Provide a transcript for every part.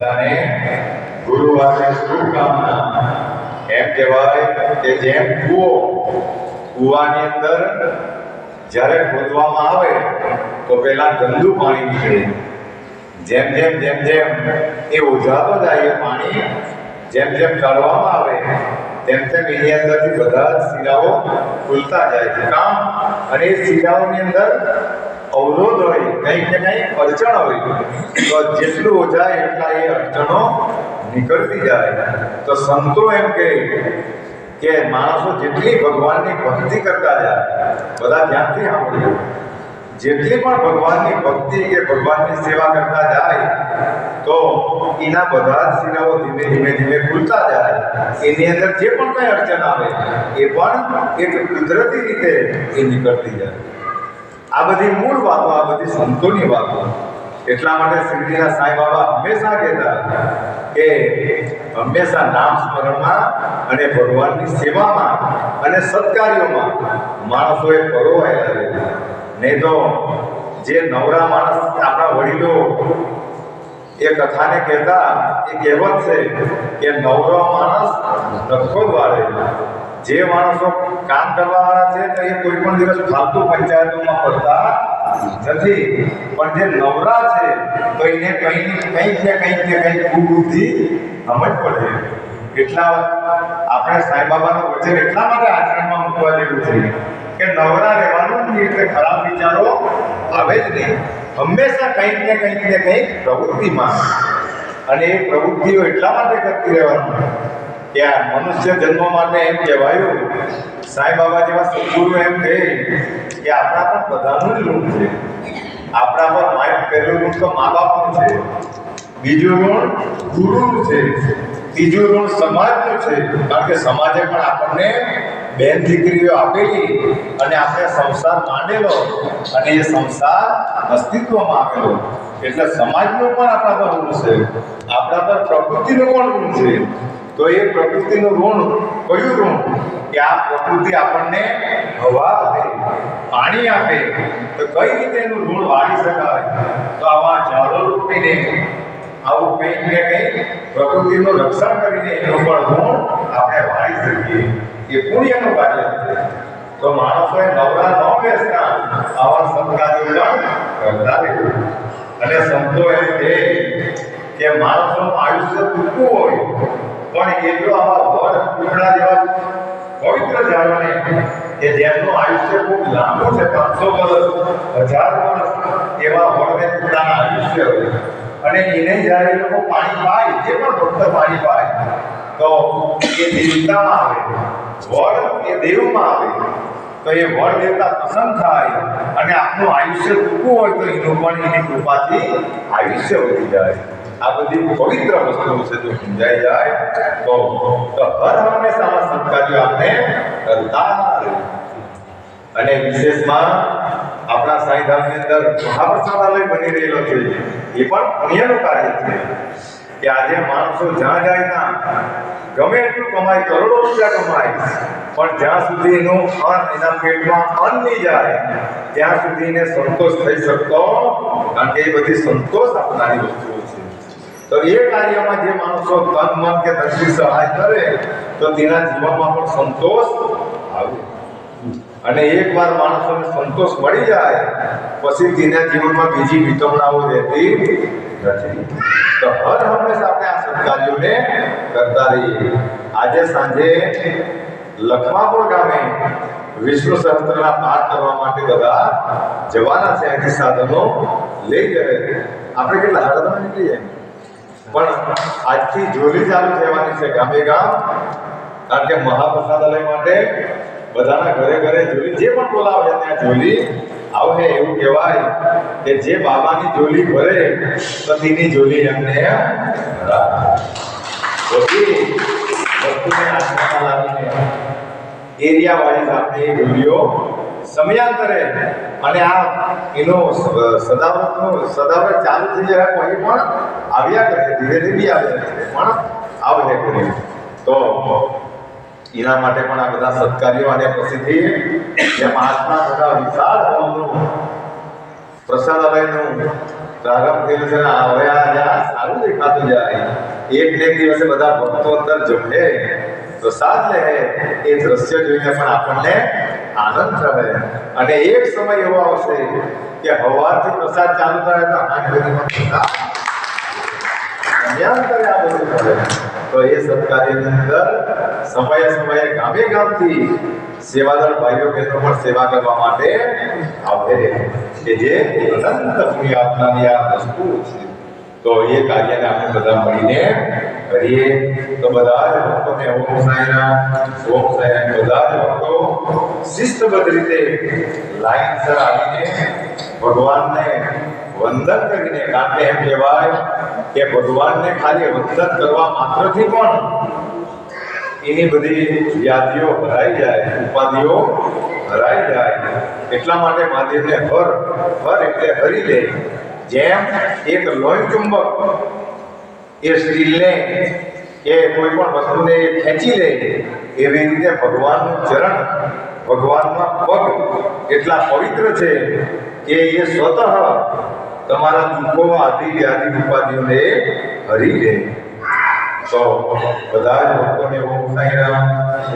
અને ગુરુવારે શુભકામના. એમ કહેવાય કે જેમ કૂવો કૂવાની અંદર જ્યારે ખોદવામાં આવે, તો પેલા ગંદુ પાણી નીકળે. જેમ જેમ જેમ જેમ એ ઉજાતો જાય એ પાણી જેમ જેમ કાઢવામાં આવે, તેમ તેમ એની અંદરથી બધા શીરાઓ ખુલતા જાય છે. કામ અને એ શીરાઓની અંદર અવરોધ હોય, કંઈક ને કંઈક અડચણ હોય. તો જેટલું ઓછાય એટલા એ અડચણો નીકળતી જાય. તો સંતો એમ કહે કે માણસો જેટલી ભગવાનની ભક્તિ કરતા જાય, બધા ધ્યાનથી સાંભળ્યું જેટલી પણ ભગવાનની ભક્તિ કે ભગવાનની સેવા કરતા જાય, તો એના બધા જ શિરાઓ ધીમે ધીમે ધીમે ખુલતા જાય. એની અંદર જે પણ કઈ અડચણ આવે, એ પણ એક કુદરતી રીતે એ નીકળતી જાય. આ બધી મૂળ વાતો, આ બધી સંતોની વાતો. એટલા માટે શ્રીજીના સાંઈ બાબા હંમેશા કહેતા કે હંમેશા નામ સ્મરણમાં અને ભગવાનની સેવામાં અને સત્કાર્યોમાં માણસોએ પરોવાયેલા રહેવું. નહીં તો જે નવરા માણસ આપણા વડીલો એ કથાને કહેતા, એ કહેવત છે કે નવરો માણસ નખો વાળે જે માણસો કામ કરવાવાળા છે, તો એ કોઈ પણ દિવસ ફાલતુ પંચાયતોમાં પડતા નથી. પણ જે નવરા છે, તો એને કંઈ કંઈક ને કંઈક ને કંઈક કુબુદ્ધિ સમજ પડે. એટલા આપણે સાંઈબાબાનો વચન એટલા માટે આચરણમાં મૂકવા જેવું છે કે નવરા રહેવાનું નહીં એટલે ખરાબ વિચારો આવે જ નહીં. હંમેશા કંઈક ને કંઈક ને કંઈક પ્રવૃત્તિમાં. અને એ પ્રવૃત્તિઓ એટલા માટે કરતી રહેવાનું. આ મનુષ્ય જન્મ માટે એમ કહેવાયું. સાંઈ બાબા જેવા સદગુરુ એમ કહે કે આપણા પણ બધાનું જ ઋણ છે. આપણા પર માય પહેલું ઋણ તો મા બાપનું છે. બીજું ઋણ ગુરુનું છે. ત્રીજું ઋણ સમાજનું છે. કારણ કે સમાજે પણ આપણને બેન દીકરીઓ આપેલી અને આપણે સંસાર માંડેલો અને એ સંસાર અસ્તિત્વમાં આવેલો. એટલે સમાજનું પણ આપણા પર ઋણ છે. આપણા પર પ્રકૃતિનું પણ ઋણ છે. તો એ પ્રકૃતિનું ઋણ, કયું ઋણ? કે આ પ્રકૃતિ આપણને હવા આપે, પાણી આપે, તો કઈ રીતે એનું ઋણ વાળી શકાય? તો આવા ઝાડો રોપીને, આવું કંઈક ને કંઈક પ્રકૃતિનું રક્ષણ કરીને એનું પણ ઋણ આપણે વાળી શકીએ. એ પુણ્યનું કાર્ય તો માણસોએ નવરા ન બેસતા, આવા સંકાર્યો પણ કરતા રહેવું. અને સંતો એમ કે માણસોનું આયુષ્ય ટૂંકું હોય પણ એ જો આવા વડ ટુકડા જેવા પવિત્ર ઝાડોને કે જેમનું આયુષ્ય ખૂબ લાંબુ છે, પાંચસો વર્ષ, હજાર વર્ષ એવા વડને પોતાના આયુષ્ય હોય. અને એને જ્યારે લોકો પાણી પાય, જે પણ ભક્ત પાણી પાય, તો એ દેવતામાં આવે, વડ એ દેવમાં આવે. તો એ વડ દેવતા પ્રસન્ન થાય અને આપનું આયુષ્ય ટૂંકું હોય તો એનું પણ એની કૃપાથી આયુષ્ય વધી જાય. આ બધી પવિત્ર વસ્તુઓ છે જો સમજાઈ જાય, તો હર હંમેશામાં સત્કાર્યો આપણે કરતા અને વિશેષમાં આપણા સાંઈધામની અંદર મહાપ્રસાદાલય બની રહેલો છે. એ પણ પુણ્યનું કાર્ય છે કે આજે માણસો જ્યાં જાય ત્યાં ગમે એટલું કમાય, કરોડો રૂપિયા કમાય, પણ જ્યાં સુધી એનું અન્ન એના પેટમાં અન્ન નહીં જાય, ત્યાં સુધી એને સંતોષ થઈ શકતો, કારણ કે એ બધી સંતોષ આપનારી વસ્તુઓ તો એ કાર્યમાં જે માણસો તન મન કે ધનથી સહાય કરે, તો તેના જીવનમાં પણ સંતોષ આવે. અને એકવાર માણસોને સંતોષ મળી જાય, પછી તેના જીવનમાં બીજી વિતમણાઓ રહેતી નથી. તો હર હંમેશા આપણે આ સત્કાર્યોને કરતા રહીએ. આજે સાંજે લખમાપુર ગામે વિષ્ણુ સહસ્ત્રના પાઠ કરવા માટે બધા જવાના છે અહીંથી સાધનો લઈ જાય આપણે કેટલા હળદમાં નીકળી જાય? પણ આજથી જોલી ચાલુ થવાની છે ગામે ગામ. કારણ કે મહાપ્રસાદાલય માટે બધાના ઘરે ઘરે જોલી જે પણ બોલાવે ત્યાં જોલી આવશે એવું કહેવાય કે જે બાબાની જોલી ભરે તો તેની જોલી એમને બધી વસ્તુને હાથમાં લાવીને એરિયા આપણે એ જોડીઓ સમયાંતરે અને આ એનો સદાવતનો, સદાવત ચાલુ થઈ જાય કોઈ પણ આવ્યા કરે ધીરે ધીરે કરે પણ આવે કરે તો એના માટે પણ આ બધા સત્કાર્યો અને પછીથી જે મહાત્મા બધા વિશાળ હોલનું પ્રસાદાલયનું પ્રારંભ થયેલું છે હવે આ જ્યાં સારું દેખાતું જાય, એક એક દિવસે બધા ભક્તો અંદર જમે, પ્રસાદ લે, એ દ્રશ્ય જોઈને પણ આપણને આનંદ થાય અને એક સમય એવો આવશે કે હવારથી પ્રસાદ ચાલુ થાય તો આઠ પ્રસાદ એ સત્કાર્યની અંદર સમયે સમયે ગામે ગામથી સેવાદાર ભાઈઓ બહેનો પણ સેવા કરવા માટે આવે કે જે અનંત વસ્તુ તો એ કાર્યને આપણે બધા મળીને કરીએ. તો બધા જ ભક્તોને ઓમ સાંઈના ઓમ સાંઈના બધા જ ભક્તો શિસ્તબદ્ધ રીતે લાઈનસર આવીને ભગવાનને વંદન કરીને, કારણ કે એમ કહેવાય કે ભગવાનને ખાલી વંદન કરવા માત્રથી પણ એની બધી વ્યાધિઓ ભરાઈ જાય, ઉપાધિઓ ભરાઈ જાય. એટલા માટે મહાદેવને હર હર એટલે હરી લે જેમ એક લોહી ચુંબક એ સ્ટીલને કે કોઈ પણ વસ્તુને ખેંચી લે, એવી રીતે ભગવાનનું ચરણ ભગવાનના પગ એટલા પવિત્ર છે કે એ સ્વતઃ તમારા દુઃખો આદિ વ્યાધિ ઉપાધિઓને હરી લે તો બધા જ ભક્તોને ઓમ સાંઈરામ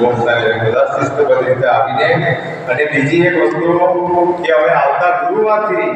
ઓમ સાંઈરામ બધા શિસ્તબદ્ધ રીતે આવીને અને બીજી એક વસ્તુ કે હવે આવતા ગુરુવારથી